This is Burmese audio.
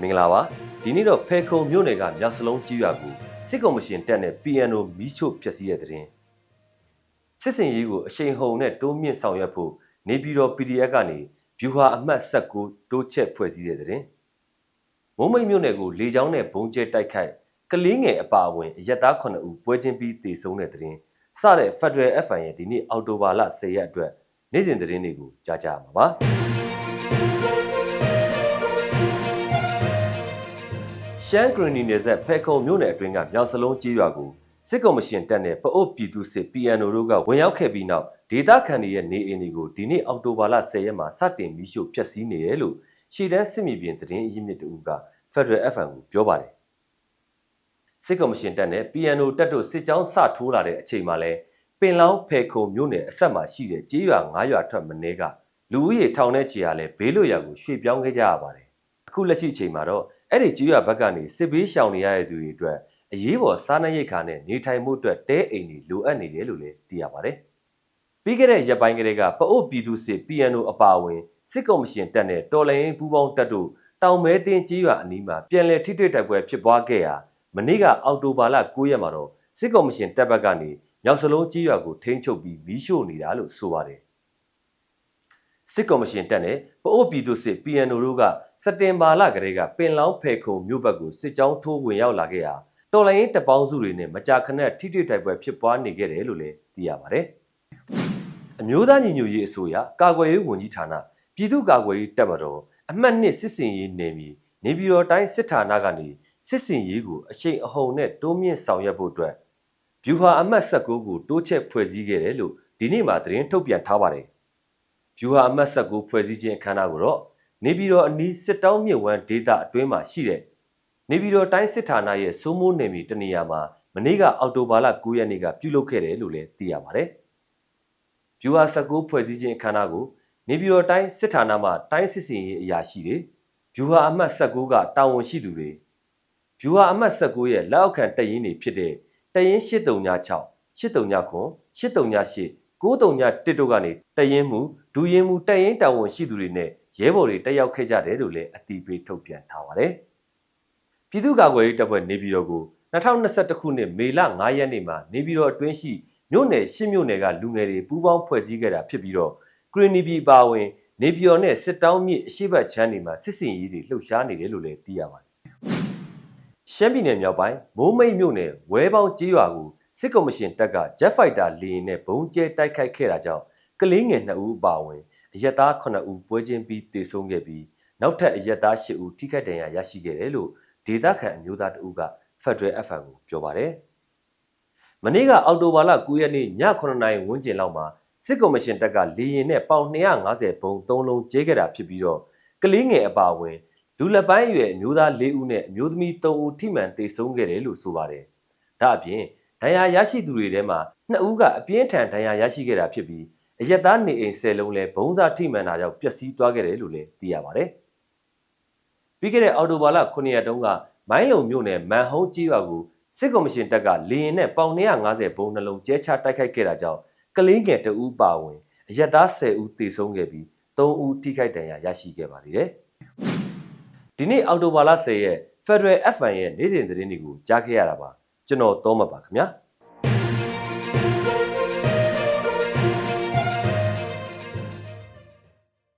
မင်္ဂလာပါဒီနေ့တော့ဖေခုံမြို့နယ်ကမြောက်စလုံးကြီးရွာကိုစစ်ကောင်မရှင်တက်တဲ့ PNO မီးချို့ဖျက်ဆီးတဲ့တဲ့ရင်စစ်စင်ရေးကိုအရှိန်ဟုန်နဲ့တိုးမြင့်ဆောင်ရွက်ဖို့နေပြည်တော် PDF ကနေဗျူဟာအမှတ်19တိုးချက်ဖွဲ့စည်းတဲ့တဲ့ရင်မုံမိတ်မြို့နယ်ကိုလေကြောင်းနဲ့ဘုံကျဲတိုက်ခိုက်ကလေးငယ်အပါအဝင်အရက်သား9ဦးပွဲချင်းပြီးတေဆုံးတဲ့တဲ့ရင်စတဲ့ Federal FN ရဲ့ဒီနေ့အောက်တိုဘာလ10ရက်အတွက်နေ့စဉ်သတင်းတွေကိုကြားကြရမှာပါ ရှမ်းဂရနီနယ်ဆက်ဖဲခုံမြို့နယ်အတွင်းကမြောက်စလုံးကြီးရွာကိုစစ်ကောင်မရှင်တပ်နဲ့ပအို့ပြည်သူစစ် PNO တို့ကဝင်ရောက်ခဲ့ပြီးနောက်ဒေသခံတွေရဲ့နေအိမ်တွေကိုဒီနေ့အောက်တိုဘာလ10ရက်မှာစတင်မီးရှို့ဖျက်ဆီးနေတယ်လို့ရှီတန်းစစ်မြေပြင်သတင်းအရင်းမြစ်တူက Federal FM ကိုပြောပါတယ်စစ်ကောင်မရှင်တပ်နဲ့ PNO တပ်တို့စစ်ကြောင်းစထိုးလာတဲ့အချိန်မှာလဲပင်လောင်းဖဲခုံမြို့နယ်အဆက်မှာရှိတဲ့ကြေးရွာ9ရွာထွက်မနေကလူဦးရေထောင်တဲ့ခြေရလဲဘေးလွတ်ရာကိုရွှေ့ပြောင်းခဲ့ကြရပါတယ်အခုလက်ရှိအချိန်မှာတော့ အဲ့ဒီကျွေးရဘက်ကနေစစ်ဘေးရှောင်နေရတဲ့သူတွေအတွက်အရေးပေါ်စားနပ်ရိက္ခာနဲ့နေထိုင်မှုအတွက်တဲအိမ်တွေလိုအပ်နေတယ်လို့လည်းသိရပါတယ်။ပြီးခဲ့တဲ့ရက်ပိုင်းကလေးကပအို့ပြည်သူစစ် PNO အပါအဝင်စစ်ကော်မရှင်တပ်နဲ့တော်လိုင်းပူးပေါင်းတပ်တို့တောင်မဲတင်းကြီးရွာအနီးမှာပြန်လည်ထိတွေ့တိုက်ပွဲဖြစ်ပွားခဲ့ရာမနေ့ကအောက်တိုဘာလ9ရက်မှာတော့စစ်ကော်မရှင်တပ်ဘက်ကနေမြောက်စလုံးကြီးရွာကိုထိန်းချုပ်ပြီးမီးရှို့နေတာလို့ဆိုပါတယ်။ စစ်ကော်မရှင်တပ်နဲ့ပအို့ပြည်သူစစ် PNO တို့ကစက်တင်ဘာလကလေးကပင်လောင်းဖယ်ခုံမြို့ဘက်ကိုစစ်ကြောင်းထိုးဝင်ရောက်လာခဲ့ရာတော်လိုင်းရင်တပေါင်းစုတွေနဲ့မကြာခဏထိထိတိုက်ပွဲဖြစ်ပွားနေခဲ့တယ်လို့လည်းသိရပါတယ်။အမျိုးသားညီညွတ်ရေးအစိုးရကာကွယ်ရေးဝန်ကြီးဌာနပြည်သူ့ကာကွယ်ရေးတပ်မတော်အမှတ်နှစ်စစ်စင်ရေးနယ်မြေနေပြည်တော်တိုင်းစစ်ဌာနကနေစစ်စင်ရေးကိုအရှိန်အဟုန်နဲ့တိုးမြင့်ဆောင်ရွက်ဖို့အတွက်ဗျူဟာအမှတ်19ကိုတိုးချက်ဖွဲ့စည်းခဲ့တယ်လို့ဒီနေ့မှသတင်းထုတ်ပြန်ထားပါတယ်။ ဗျူဟာအမှတ်19ဖွဲ့စည်းခြင်းအခမ်းအနားကိုတော့နေပြည်တော်အနီးစစ်တောင်းမြစ်ဝမ်းဒေသအတွင်းမှာရှိတဲ့နေပြည်တော်တိုင်းစစ်ဌာနရဲ့စိုးမိုးနယ်မြေတနေရာမှာမနေ့ကအောက်တိုဘာလ9ရက်နေ့ကပြုလုပ်ခဲ့တယ်လို့လည်းသိရပါတယ်။ဗျူဟာ19ဖွဲ့စည်းခြင်းအခမ်းအနားကိုနေပြည်တော်တိုင်းစစ်ဌာနမှတိုင်းစစ်စင်ရေးအရာရှိတွေဗျူဟာအမှတ်19ကတာဝန်ရှိသူတွေဗျူဟာအမှတ်19ရဲ့လက်အောက်ခံတပ်ရင်းတွေဖြစ်တဲ့တရင်8396 8389 8398 9391တို့ကနေတရင်မှုဒူရင်မှုတပ်ရင်းတာဝန်ရှိသူတွေနဲ့ရဲဘော်တွေတက်ရောက်ခဲ့ကြတယ်လို့လည်းအတီးပေးထုတ်ပြန်ထားပါတယ်။ပြည်သူ့ကာကွယ်ရေးတပ်ဖွဲ့နေပြည်တော်ကို2021ခုနှစ်မေလ9ရက်နေ့မှာနေပြည်တော်အတွင်းရှိမြို့နယ်ရှစ်မြို့နယ်ကလူငယ်တွေပူးပေါင်းဖွဲ့စည်းခဲ့တာဖြစ်ပြီးတော့ဂရနီပြည်ပါဝင်နေပြည်တော်နဲ့စစ်တောင်းမြစ်အရှိတ်ချမ်းတွေမှာစစ်စင်ရေးတွေလှုပ်ရှားနေတယ်လို့လည်းသိရပါတယ်။ရှမ်းပြည်နယ်မြောက်ပိုင်းမိုးမိတ်မြို့နယ်ဝဲပေါင်းကြီးရွာကို စစ်ကော်မရှင်တပ်က Jet Fighter လေယာဉ်နဲ့ဘုံကျဲတိုက်ခိုက်ခဲ့တာကြောင့်ကလေးငယ်2ဦးအပါအဝင်အရက်သား9ဦးပွဲချင်းပြီးတေဆုံးခဲ့ပြီးနောက်ထပ်အရက်သား10ဦးထိခိုက်ဒဏ်ရာရရှိခဲ့တယ်လို့ဒေသခံအမျိုးသားတဦးက Federal FM ကိုပြောပါတယ်။မနေ့ကအောက်တိုဘာလ9ရက်နေ့ည9နာရီဝန်းကျင်လောက်မှာစစ်ကော်မရှင်တပ်ကလေရင်နဲ့ပေါင်250ဘုံ3လုံးကျဲခဲ့တာဖြစ်ပြီးတော့ကလေးငယ်အပါအဝင်လူလက်ပိုင်းရွယ်အမျိုးသား၄ဦးနဲ့အမျိုးသမီး3ဦးထိမှန်တေဆုံးခဲ့တယ်လို့ဆိုပါတယ်။ဒါအပြင် ဒဏ်ရာရရှိသူတွေထဲမှာ2ဦးကအပြင်းထန်ဒဏ်ရာရရှိခဲ့တာဖြစ်ပြီးအရက်သားနေအိမ်၁၀လုံးလဲဘုံစားထိမှန်တာကြောင့်ပျက်စီးသွားခဲ့တယ်လို့လည်းသိရပါတယ်။ပြီးခဲ့တဲ့အော်တိုဘာလ9ရက်တုန်းကမိုင်းလုံမြို့နယ်မန်ဟုံးကြီးရွာကိုစစ်ကော်မရှင်တပ်ကလေရင်နဲ့ပေါင်250ဘုံနှလုံးကျဲချတိုက်ခိုက်ခဲ့တာကြောင့်ကလင်းငယ်တဦးပါဝင်အရက်သား10ဦးသေဆုံးခဲ့ပြီး3ဦးထိခိုက်ဒဏ်ရာရရှိခဲ့ပါသေးတယ်။ဒီနေ့အော်တိုဘာလ10ရက် Federal FN ရဲ့နေ့စဉ်သတင်းတွေကိုကြားခဲ့ရတာပါ ကျွန်တော်တောမပါခင်ဗျာ။